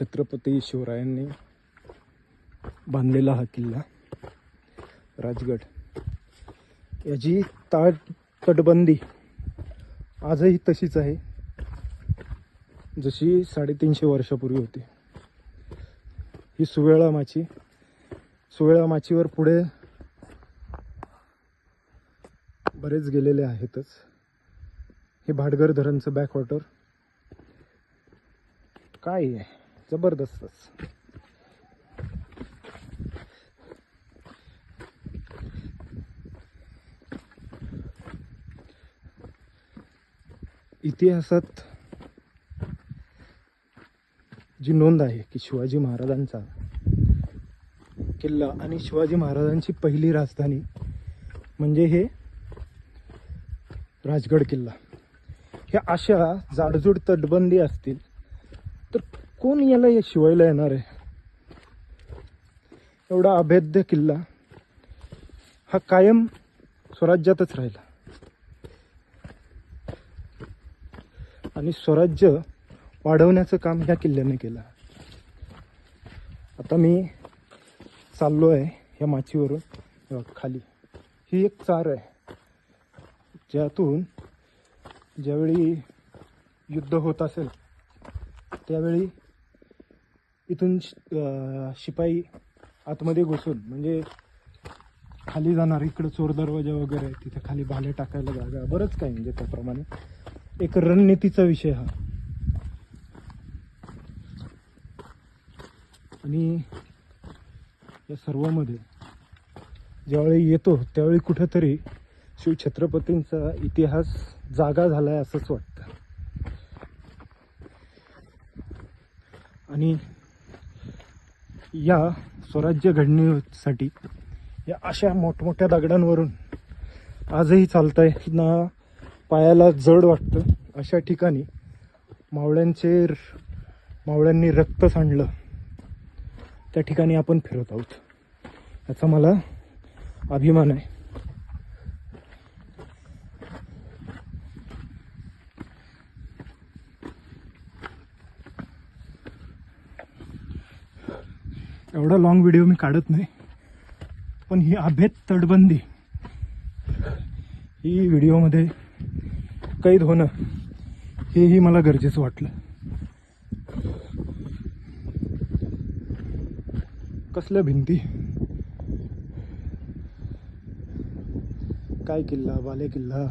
छत्रपती शिवरायांनी बांधलेला हा किल्ला राजगड. याची ताट तटबंदी आजही तशीच आहे जशी साडेतीनशे वर्षापूर्वी होती. ही सुवेळा माची सुवेळा माचीवर पुढे बरेच गेलेले आहेतच. हे भाटगर धरणचं बॅकवॉटर काय आहे? जबरदस्तच इतिहासात जी नोंद आहे की शिवाजी महाराजांचा किल्ला आणि शिवाजी महाराजांची पहिली राजधानी म्हणजे हे राजगड किल्ला. ह्या अशा जाडजूड तटबंदी असतील तर कोण याला या शिवायला येणार आहे? एवढा अभेद्य किल्ला हा कायम स्वराज्यातच राहिला. आणि स्वराज्य वाढवण्याचं काम ह्या किल्ल्याने केलं. आता मी चाललो आहे या माचीवरून खाली. ही एक चार आहे. ज्यातून ज्यावेळी युद्ध होत असेल त्यावेळी इथून शि- शिपाई आतमध्ये घुसून म्हणजे खाली जाणार इकडं चोर दरवाजा वगैरे आहे तिथे खाली भाले टाकायला जागा बरंच काही म्हणजे त्याप्रमाणे. एक रणनीतीचा विषय हा. आणि या सर्वामध्ये ज्यावेळी येतो त्यावेळी कुठेतरी शिवछत्रपतींचा इतिहास जागा झालाय असंच वाटतं. आणि या स्वराज्य घडणीसाठी या अशा मोठमोठ्या दगडांवरून आजही चालत आहे ना पायाला जड वाटतं. अशा ठिकाणी मावळ्यांचे मावळ्यांनी रक्त सांडलं. त्या ठिकाणी आपण फिरत आहोत. याचा मला अभिमान आहे. एवढा लॉंग व्हिडिओ मी काढत नाही. पण ही अभेद तटबंदी ही व्हिडिओमध्ये कैद होणं हेही मला गरजेचं वाटलं. कसल्या भिंती? काय किल्ला? बाले किल्ला?